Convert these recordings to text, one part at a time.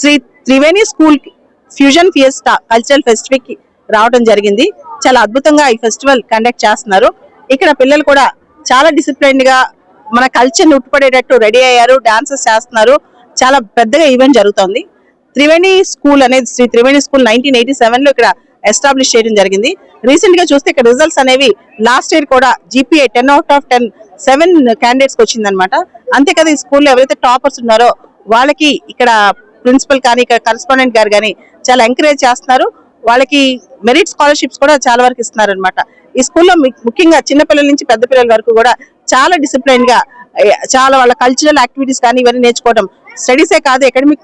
Sri Triveni school fusion fiesta cultural ఫెస్టివల్కి రావడం జరిగింది. చాలా అద్భుతంగా ఈ ఫెస్టివల్ కండక్ట్ చేస్తున్నారు. ఇక్కడ పిల్లలు కూడా చాలా డిసిప్లైన్డ్గా మన కల్చర్ ఉట్టుపడేటట్టు రెడీ అయ్యారు. డాన్సెస్ చేస్తున్నారు. చాలా పెద్దగా ఈవెంట్ జరుగుతోంది. త్రివేణి స్కూల్ అనేది Sri Triveni school nineteen eighty సెవెన్లో ఇక్కడ ఎస్టాబ్లిష్ చేయడం జరిగింది. రీసెంట్గా చూస్తే ఇక్కడ రిజల్ట్స్ అనేవి లాస్ట్ ఇయర్ కూడా GPA ten out of ten seven candidates వచ్చిందనమాట అంతే కదా ఈ స్కూల్లో ఎవరైతే టాపర్స్ ఉన్నారో వాళ్ళకి ఇక్కడ ప్రిన్సిపల్ కానీ ఇక్కడ కరెస్పాండెంట్ గారు కానీ చాలా ఎంకరేజ్ చేస్తున్నారు. వాళ్ళకి మెరిట్ స్కాలర్షిప్స్ కూడా చాలా వరకు ఇస్తున్నారు అనమాట ఈ స్కూల్లో ముఖ్యంగా చిన్నపిల్లల నుంచి పెద్ద పిల్లల వరకు కూడా చాలా డిసిప్లైన్గా చాలా వాళ్ళ కల్చరల్ యాక్టివిటీస్ కానీ ఇవన్నీ నేర్చుకోవడం స్టడీసే కాదు అకాడమిక్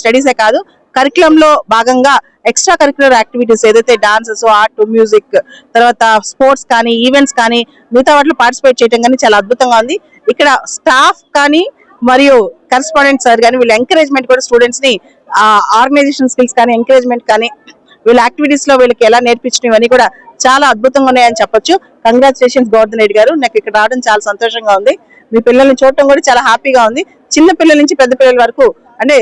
స్టడీసే కాదు కరికులంలో భాగంగా ఎక్స్ట్రా కరికులర్ యాక్టివిటీస్ ఏదైతే డాన్సెస్ ఆర్ట్ మ్యూజిక్ తర్వాత స్పోర్ట్స్ కానీ ఈవెంట్స్ కానీ మిగతా వాటిలో పార్టిసిపేట్ చేయడం కానీ చాలా అద్భుతంగా ఉంది. ఇక్కడ స్టాఫ్ కానీ మరియు కరెస్పాండెంట్ సార్ కానీ వీళ్ళ ఎంకరేజ్మెంట్ కూడా స్టూడెంట్స్ని ఆర్గనైజేషన్ స్కిల్స్ కానీ ఎంకరేజ్మెంట్ కానీ వీళ్ళ యాక్టివిటీస్లో వీళ్ళకి ఎలా నేర్పించడం ఇవన్నీ కూడా చాలా అద్భుతంగా ఉన్నాయని చెప్పొచ్చు. కంగ్రాచులేషన్స్ గోవర్ధన్ రెడ్డి గారు. నాకు ఇక్కడ రావడం చాలా సంతోషంగా ఉంది. మీ పిల్లల్ని చూడటం కూడా చాలా హ్యాపీగా ఉంది. చిన్న పిల్లల నుంచి పెద్ద పిల్లల వరకు అంటే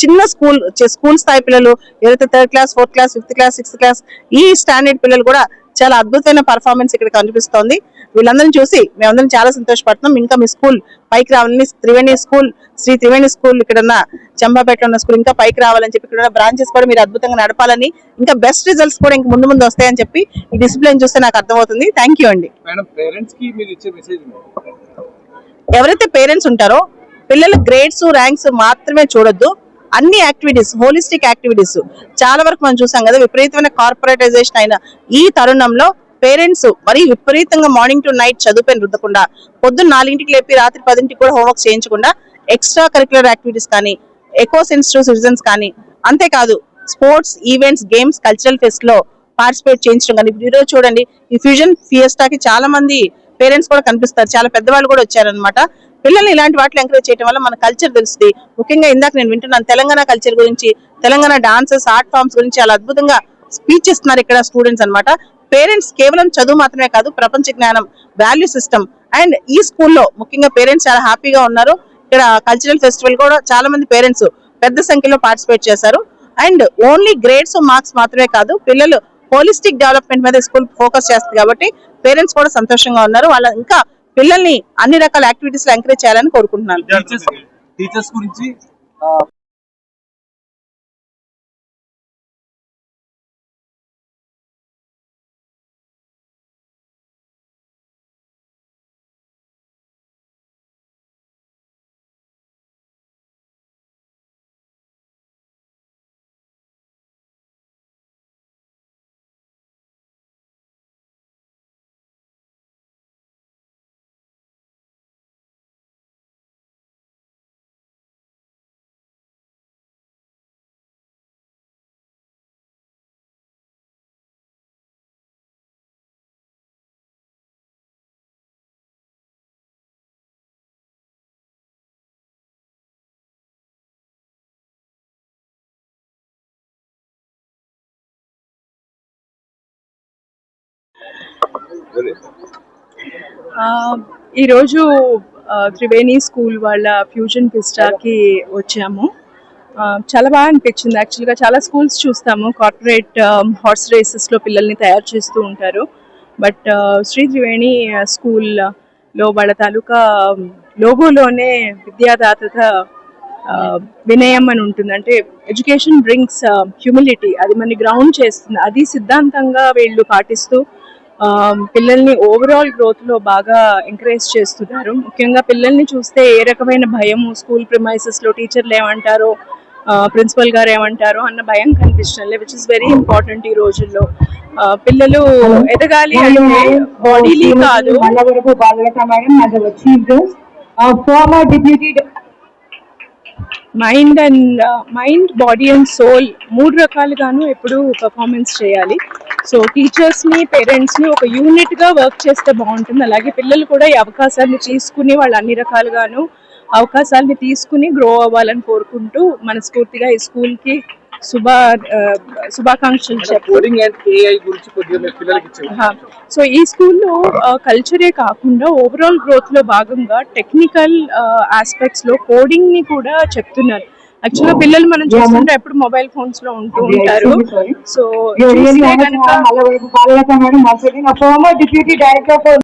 చిన్న స్కూల్ స్కూల్ స్థాయి పిల్లలు ఏదైతే third class fourth class fifth class sixth class ఈ స్టాండర్డ్ పిల్లలు కూడా చాలా అద్భుతమైన పర్ఫార్మెన్స్ ఇక్కడ కనిపిస్తోంది. వీళ్ళందరిని చూసి మేమందరం చాలా సంతోషపడుతున్నాం. ఇంకా మీ స్కూల్ పైకి రావాలని త్రివేణి స్కూల్ శ్రీ త్రివేణి స్కూల్ ఇక్కడ ఉన్న చంబాపేటలో ఉన్న స్కూల్ ఇంకా పైకి రావాలని చెప్పి ఇక్కడ బ్రాంచెస్ కూడా మీరు అద్భుతంగా నడపాలని ఇంకా బెస్ట్ రిజల్ట్స్ కూడా ఇంకా ముందు ముందు వస్తాయని చెప్పి ఈ డిసిప్లిన్ చూస్తే నాకు అర్థమవుతుంది. థ్యాంక్ యూ అండి. ఎవరైతే పేరెంట్స్ ఉంటారో పిల్లల గ్రేడ్స్ ర్యాంక్స్ మాత్రమే చూడొద్దు. అన్ని యాక్టివిటీస్ హోలిస్టిక్ యాక్టివిటీస్ చాలా వరకు మనం చూసాం కదా విపరీతమైన కార్పొరేటైజేషన్ అయిన ఈ తరుణంలో పేరెంట్స్ మరి విపరీతంగా మార్నింగ్ టు నైట్ చదువుపైన రుద్దకుండా పొద్దున్న నాలుగింటికి లేపి రాత్రి పదింటికి కూడా హోంవర్క్ చేయించకుండా ఎక్స్ట్రా కరికులర్ యాక్టివిటీస్ కానీ ఎకో సెన్సిటివ్ సిటిజన్స్ కానీ అంతేకాదు స్పోర్ట్స్ ఈవెంట్స్ గేమ్స్ కల్చరల్ ఫెస్ట్లో పార్టిసిపేట్ చేయించడం కానీ ఇప్పుడు ఈరోజు చూడండి ఈ ఫ్యూజన్ ఫియస్టాకి చాలా మంది పేరెంట్స్ కూడా కనిపిస్తారు చాలా పెద్దవాళ్ళు కూడా వచ్చారనమాట పిల్లల్ని ఇలాంటి వాటిలో ఎంకరేజ్ చేయడం వల్ల మన కల్చర్ తెలుస్తుంది. ముఖ్యంగా ఇందాక నేను వింటున్నాను తెలంగాణ కల్చర్ గురించి తెలంగాణ డాన్సెస్ ఆర్ట్ ఫామ్స్ గురించి చాలా అద్భుతంగా స్పీచ్ ఇస్తున్నారు ఇక్కడ స్టూడెంట్స్ అన్నమాట. పేరెంట్స్ కేవలం చదువు మాత్రమే కాదు ప్రపంచ జ్ఞానం వాల్యూ సిస్టమ్ అండ్ ఈ స్కూల్లో ముఖ్యంగా పేరెంట్స్ చాలా హ్యాపీగా ఉన్నారు. ఇక్కడ కల్చరల్ ఫెస్టివల్ కూడా చాలా మంది పేరెంట్స్ పెద్ద సంఖ్యలో పార్టిసిపేట్ చేశారు. అండ్ ఓన్లీ గ్రేడ్స్ మార్క్స్ మాత్రమే కాదు పిల్లలు హోలిస్టిక్ డెవలప్మెంట్ మీద స్కూల్ ఫోకస్ చేస్తుంది కాబట్టి పేరెంట్స్ కూడా సంతోషంగా ఉన్నారు. వాళ్ళ ఇంకా పిల్లల్ని అన్ని రకాల యాక్టివిటీస్లో ఎంకరేజ్ చేయాలని కోరుకుంటున్నాను. టీచర్స్ టీచర్స్ గురించి ఈరోజు త్రివేణి స్కూల్ వాళ్ళ ఫ్యూజన్ పిస్టాకి వచ్చాము. చాలా బాగా అనిపించింది. యాక్చువల్గా చాలా స్కూల్స్ చూస్తాము. కార్పొరేట్ హార్స్ రేసెస్లో పిల్లల్ని తయారు చేస్తూ ఉంటారు. బట్ శ్రీ త్రివేణి స్కూల్లో వాళ్ళ తాలూకా um, లోగోలోనే విద్యాదాత వినయం అని ఉంటుంది. అంటే ఎడ్యుకేషన్ బ్రింగ్స్ హ్యూమిలిటీ అది మన గ్రౌండ్ చేస్తుంది. అది సిద్ధాంతంగా వీళ్ళు పాటిస్తూ పిల్లల్ని ఓవరాల్ గ్రోత్లో బాగా ఎంకరేజ్ చేస్తున్నారు. ముఖ్యంగా పిల్లల్ని చూస్తే ఏ రకమైన భయము స్కూల్ ప్రిమైసెస్లో టీచర్లు ఏమంటారో ప్రిన్సిపల్ గారు ఏమంటారో అన్న భయం కనిపించడం విచ్ ఇస్ వెరీ ఇంపార్టెంట్ ఈ రోజుల్లో. పిల్లలు ఎదగాలి అంటే బాడీలీ కాదు. Mind and mind body and soul మూడు రకాలుగాను ఎప్పుడు పర్ఫార్మెన్స్ చేయాలి. సో టీచర్స్ని పేరెంట్స్ని ఒక యూనిట్గా వర్క్ చేస్తే బాగుంటుంది. అలాగే పిల్లలు కూడా ఈ అవకాశాన్ని తీసుకుని వాళ్ళు అన్ని రకాలుగాను అవకాశాలని తీసుకుని గ్రో అవ్వాలని కోరుకుంటూ మనస్ఫూర్తిగా ఈ స్కూల్కి శుభ శుభాకాంక్షలు సో ఈ స్కూల్లో కల్చరే కాకుండా ఓవరాల్ గ్రోత్లో భాగంగా టెక్నికల్ ఆస్పెక్ట్స్లో కోడింగ్ని కూడా చెప్తున్నారు. యాక్చువల్గా పిల్లలు మనం చూస్తుంటే ఎప్పుడు మొబైల్ ఫోన్స్లో ఉంటూ ఉంటారు. సో చూస్తే కనుక